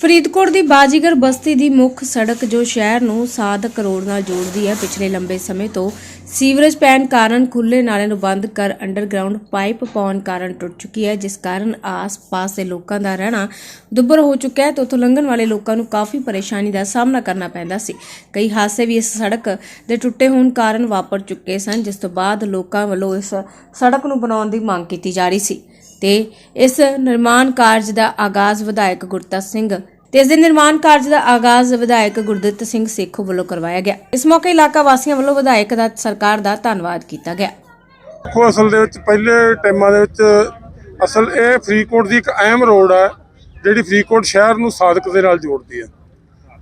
ਫਰੀਦਕੋਟ ਦੀ ਬਾਜੀਗਰ ਬਸਤੀ ਦੀ ਮੁੱਖ ਸੜਕ ਜੋ ਸ਼ਹਿਰ ਨੂੰ ਸਾਦਕ ਰੋਡ ਨਾਲ ਜੋੜਦੀ ਹੈ, ਪਿਛਲੇ ਲੰਬੇ ਸਮੇਂ ਤੋਂ ਸੀਵਰੇਜ ਪੈਣ ਕਾਰਨ ਖੁੱਲੇ ਨਾਲੇ ਨੂੰ ਬੰਦ ਕਰ ਅੰਡਰਗਰਾਉਂਡ ਪਾਈਪ ਪਾਉਣ ਕਾਰਨ ਟੁੱਟ ਚੁੱਕੀ ਹੈ, ਜਿਸ ਕਾਰਨ ਆਸ-ਪਾਸ ਦੇ ਲੋਕਾਂ ਦਾ ਰਹਿਣਾ ਦੁੱਭਰ ਹੋ ਚੁੱਕਾ ਹੈ ਤੇ ਉੱਥੋਂ ਲੰਘਣ ਵਾਲੇ ਲੋਕਾਂ ਨੂੰ ਕਾਫੀ ਪਰੇਸ਼ਾਨੀ ਦਾ ਸਾਹਮਣਾ ਕਰਨਾ ਪੈਂਦਾ ਸੀ। ਕਈ ਹਾਦਸੇ ਵੀ ਇਸ ਸੜਕ ਦੇ ਟੁੱਟੇ ਹੋਣ ਕਾਰਨ ਵਾਪਰ ਚੁੱਕੇ ਸਨ, ਜਿਸ ਤੋਂ ਬਾਅਦ ਲੋਕਾਂ ਵੱਲੋਂ ਇਸ ਸੜਕ ਨੂੰ ਬਣਾਉਣ ਦੀ ਮੰਗ ਕੀਤੀ ਜਾ ਰਹੀ ਸੀ। ਤੇ ਇਸ ਨਿਰਮਾਣ ਕਾਰਜ ਦਾ ਆਗਾਜ਼ ਵਿਧਾਇਕ ਗੁਰਤਾ ਸਿੰਘ ਤੇ ਇਸ ਦੇ ਨਿਰਮਾਣ ਕਾਰਜ ਦਾ ਆਗਾਜ਼ ਵਿਧਾਇਕ ਗੁਰਦਿੱਤ ਸਿੰਘ ਸੇਖੋ ਵੱਲੋਂ ਕਰਵਾਇਆ ਗਿਆ। ਇਸ ਮੌਕੇ ਇਲਾਕਾ ਵਾਸੀਆਂ ਵੱਲੋਂ ਵਿਧਾਇਕ ਦਾ ਸਰਕਾਰ ਦਾ ਧੰਨਵਾਦ ਕੀਤਾ ਗਿਆ। ਦੇਖੋ, ਅਸਲ ਦੇ ਵਿੱਚ ਪਹਿਲੇ ਟਾਈਮਾਂ ਦੇ ਵਿੱਚ ਅਸਲ ਇਹ ਫਰੀਦਕੋਟ ਦੀ ਇੱਕ ਅਹਿਮ ਰੋਡ ਹੈ, ਜਿਹੜੀ ਫਰੀਦਕੋਟ ਸ਼ਹਿਰ ਨੂੰ ਸਾਦਕ ਦੇ ਨਾਲ ਜੋੜਦੀ ਹੈ।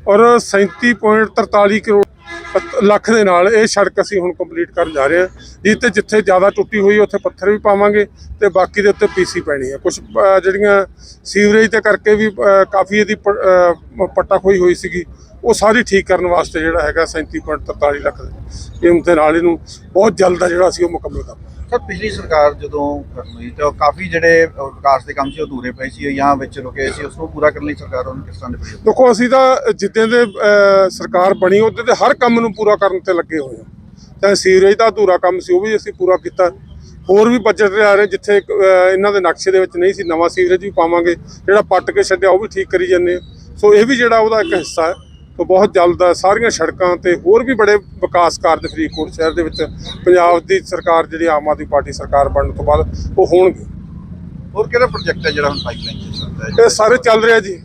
ਔਰ 37.43 ਕਰੋੜ ਲੱਖ ਦੇ ਨਾਲ ਇਹ ਸੜਕ ਅਸੀਂ ਹੁਣ ਕੰਪਲੀਟ ਕਰਨ ਜਾ ਰਹੇ ਹਾਂ। ਜਿਸ ਜਿੱਥੇ ਜ਼ਿਆਦਾ ਟੁੱਟੀ ਹੋਈ, ਉੱਥੇ ਪੱਥਰ ਵੀ ਪਾਵਾਂਗੇ ਤੇ ਬਾਕੀ ਦੇ ਉੱਤੇ ਪੀਸੀ ਪੈਣੀ ਹੈ। ਕੁਝ ਜਿਹੜੀਆਂ ਸੀਵਰੇਜ ਤੇ ਕਰਕੇ ਵੀ ਕਾਫੀ ਇਹਦੀ ਪੱਟਾ ਖੋਈ ਹੋਈ ਸੀਗੀ, ਉਹ ਸਾਰੀ ਠੀਕ ਕਰਨ ਵਾਸਤੇ ਜਿਹੜਾ ਹੈਗਾ 37.43 ਲੱਖ ਦੇ। ਇਹ ਦੇ ਨਾਲ ਇਹਨੂੰ ਬਹੁਤ ਜਲਦ ਜਿਹੜਾ ਅਸੀਂ ਉਹ ਮੁਕੰਮਲ ਕਰਾਂਗੇ ਸਰ, ਪਿਛਲੀ ਸਰਕਾਰ ਜਦੋਂ ਹੋਈ ਤਾਂ ਕਾਫੀ ਜਿਹੜੇ ਵਿਕਾਸ ਦੇ ਕੰਮ ਸੀ, ਉਹ ਅਧੂਰੇ ਪਏ ਸੀ, ਜਾਂ ਵਿੱਚ ਰੁਕੇ ਸੀ, ਉਸ ਨੂੰ ਪੂਰਾ ਕਰਨ ਲਈ ਸਰਕਾਰ ਉਹਨੂੰ ਕਿਸ ਤਰ੍ਹਾਂ ਦੇ ਦੇਖੋ, ਅਸੀਂ ਤਾਂ ਜਿੱਦਾਂ ਦੇ ਸਰਕਾਰ ਬਣੀ, ਉਹਦੇ ਤੇ ਹਰ ਕੰਮ ਨੂੰ ਪੂਰਾ ਕਰਨ ਤੇ ਲੱਗੇ ਹੋਏ ਹਾਂ। ਚਾਹੇ ਸੀਵਰੇਜ ਦਾ ਅਧੂਰਾ ਕੰਮ ਸੀ, ਉਹ ਵੀ ਅਸੀਂ ਪੂਰਾ ਕੀਤਾ। ਹੋਰ ਵੀ ਬਜਟ ਲਿਆ ਰਹੇ, ਜਿੱਥੇ ਇਹਨਾਂ ਦੇ ਨਕਸ਼ੇ ਦੇ ਵਿੱਚ ਨਹੀਂ ਸੀ, ਨਵਾਂ ਸੀਵਰੇਜ ਵੀ ਪਾਵਾਂਗੇ, ਜਿਹੜਾ ਪੱਟ ਕੇ ਛੱਡਿਆ, ਉਹ ਵੀ ਠੀਕ ਕਰੀ ਜਾਂਦੇ ਹਾਂ। ਸੋ ਇਹ ਵੀ ਜਿਹੜਾ ਉਹਦਾ ਇੱਕ ਹਿੱਸਾ ਹੈ। ਸੋ ਬਹੁਤ ਜਲਦ ਸਾਰੀਆਂ ਸੜਕਾਂ ਤੇ ਹੋਰ ਵੀ ਬੜੇ ਵਿਕਾਸ ਕਾਰਜ ਫਰੀਦਕੋਟ ਸ਼ਹਿਰ ਦੇ ਵਿੱਚ ਪੰਜਾਬ ਦੀ ਸਰਕਾਰ ਜਿਹੜੀ ਆਮ ਆਦਮੀ ਪਾਰਟੀ ਸਰਕਾਰ ਬਣਨ ਤੋਂ ਬਾਅਦ ਉਹ ਹੋਣਗੇ। ਹੋਰ ਕਿਹੜਾ ਪ੍ਰੋਜੈਕਟ ਹੈ ਜਿਹੜਾ ਹੁਣ ਪਾਈਪਲਾਈਨ ਚੱਲਦਾ ਹੈ? ਇਹ ਸਾਰੇ ਚੱਲ ਰਿਹਾ ਜੀ।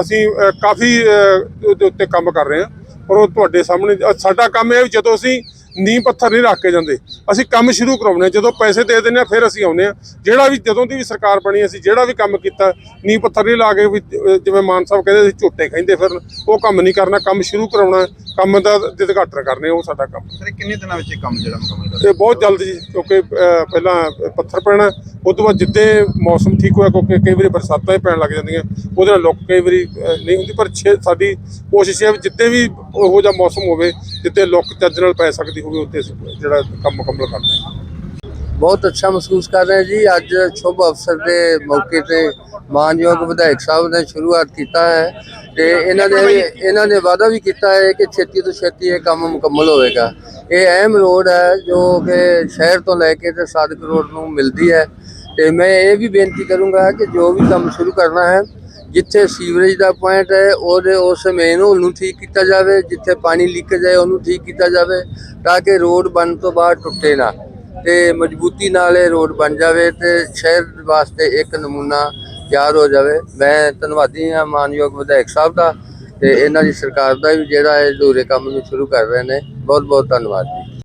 ਅਸੀਂ ਕਾਫੀ ਉਹਦੇ ਉੱਤੇ ਕੰਮ ਕਰ ਰਹੇ ਹਾਂ। ਪਰ ਉਹ ਤੁਹਾਡੇ ਸਾਹਮਣੇ ਸਾਡਾ ਕੰਮ ਇਹ ਜਦੋਂ ਅਸੀਂ ਨੀਂਹ ਪੱਥਰ ਨਹੀਂ ਰੱਖ ਕੇ ਜਾਂਦੇ। ਅਸੀਂ ਕੰਮ ਸ਼ੁਰੂ ਕਰਾਉਣੇ। ਜਦੋਂ ਪੈਸੇ ਦੇ ਦਿੰਦੇ ਆ ਫਿਰ ਅਸੀਂ ਆਉਨੇ ਆ ਜਿਹੜਾ ਵੀ ਜਦੋਂ ਦੀ ਵੀ ਸਰਕਾਰ ਬਣੀ ਅਸੀਂ ਜਿਹੜਾ ਵੀ ਕੰਮ ਕੀਤਾ ਨੀਂਹ ਪੱਥਰ ਨਹੀਂ ਲਾ ਕੇ ਵੀ ਜਿਵੇਂ ਮਾਨ ਸਾਹਿਬ ਕਹਿੰਦੇ ਸੀ ਝੋਟੇ ਕਹਿੰਦੇ ਫਿਰ ਉਹ ਕੰਮ ਨਹੀਂ ਕਰਨਾ। ਕੰਮ ਸ਼ੁਰੂ ਕਰਾਉਣਾ ਕੰਮ ਦਾ ਦਿਦਘਾਟਨ ਕਰਨੇ ਉਹ ਸਾਡਾ ਕੰਮ। ਸਰ ਕਿੰਨੇ ਦਿਨਾਂ ਵਿੱਚ ਇਹ ਕੰਮ ਜਿਹੜਾ ਮੁਕੰਮਲ ਇਹ ਬਹੁਤ ਜਲਦ ਜੀ ਕਿਉਂਕਿ ਪਹਿਲਾਂ ਪੱਥਰ ਪੈਣਾ ਉਸ ਤੋਂ ਬਾਅਦ ਜਿੱਦੇ ਮੌਸਮ ਠੀਕ ਹੋਇਆ ਕਿਉਂਕਿ ਕਈ ਵਾਰੀ ਬਰਸਾਤਾਂ ਹੀ ਪੈਣ ਲੱਗ ਜਾਂਦੀਆਂ। ਉਹਦੇ ਨਾਲ ਲੁੱਕ ਕਈ ਵਾਰੀ ਨਹੀਂ ਹੁੰਦੀ ਪਰ ਸਾਡੀ ਕੋਸ਼ਿਸ਼ ਹੈ ਵੀ ਜਿੱਦੇ ਵੀ ਉਹੋ ਜਿਹਾ ਮੌਸਮ ਹੋਵੇ ਜਿੱਤੇ ਲੁੱਕ ਚੱਜ ਨਾਲ ਪੈ ਸਕਦੀ ਹੋਵੇ ਉੱਤੇ ਜਿਹੜਾ ਕੰਮ ਮੁਕੰਮਲ ਕਰਦੇ ਹਾਂ। ਬਹੁਤ ਅੱਛਾ ਮਹਿਸੂਸ ਕਰ ਰਹੇ ਜੀ। ਅੱਜ ਸ਼ੁਭ ਅਵਸਰ ਦੇ ਮੌਕੇ ਤੇ ਮਾਨਯੋਗ ਵਿਧਾਇਕ ਸਾਹਿਬ ਨੇ ਸ਼ੁਰੂਆਤ ਕੀਤਾ ਹੈ ਤੇ ਇਹਨਾਂ ਨੇ ਇਹਨਾਂ ਨੇ ਵਾਅਦਾ ਵੀ ਕੀਤਾ ਹੈ ਕਿ ਛੇਤੀ ਤੋਂ ਛੇਤੀ ਇਹ ਕੰਮ ਮੁਕੰਮਲ ਹੋਵੇਗਾ। ਇਹ ਅਹਿਮ ਰੋਡ ਹੈ ਜੋ ਕਿ ਸ਼ਹਿਰ ਤੋਂ ਲੈ ਕੇ ਤੇ ਸਾਦਕ ਰੋਡ ਨੂੰ ਮਿਲਦੀ ਹੈ ਤੇ ਮੈਂ ਇਹ ਵੀ ਬੇਨਤੀ ਕਰੂੰਗਾ ਕਿ ਜੋ ਵੀ ਕੰਮ ਸ਼ੁਰੂ ਕਰਨਾ ਹੈ ਜਿੱਥੇ ਸੀਵਰੇਜ ਦਾ ਪੁਆਇੰਟ ਹੈ, ਉਹਦੇ ਉਸ ਮੇਨ ਹੋਲ ਨੂੰ ਠੀਕ ਕੀਤਾ ਜਾਵੇ, ਜਿੱਥੇ ਪਾਣੀ ਲੀਕੇਜ ਹੈ ਉਹਨੂੰ ਠੀਕ ਕੀਤਾ ਜਾਵੇ, ਤਾਂ ਕਿ ਰੋਡ ਬਣਨ ਤੋਂ ਬਾਅਦ ਟੁੱਟੇ ਨਾ। ਤੇ ਮਜ਼ਬੂਤੀ ਨਾਲ ਇਹ ਰੋਡ ਬਣ ਜਾਵੇ ਤੇ ਸ਼ਹਿਰ ਵਾਸਤੇ ਇੱਕ ਨਮੂਨਾ ਤਿਆਰ ਹੋ ਜਾਵੇ। ਮੈਂ ਧੰਨਵਾਦੀ ਹਾਂ ਮਾਨਯੋਗ ਵਿਧਾਇਕ ਸਾਹਿਬ ਦਾ ਤੇ ਇਹਨਾਂ ਦੀ ਸਰਕਾਰ ਦਾ ਵੀ, ਜਿਹੜਾ ਇਹ ਅਧੂਰੇ ਕੰਮ ਨੂੰ ਸ਼ੁਰੂ ਕਰ ਰਹੇ ਨੇ। ਬਹੁਤ ਬਹੁਤ ਧੰਨਵਾਦ ਜੀ।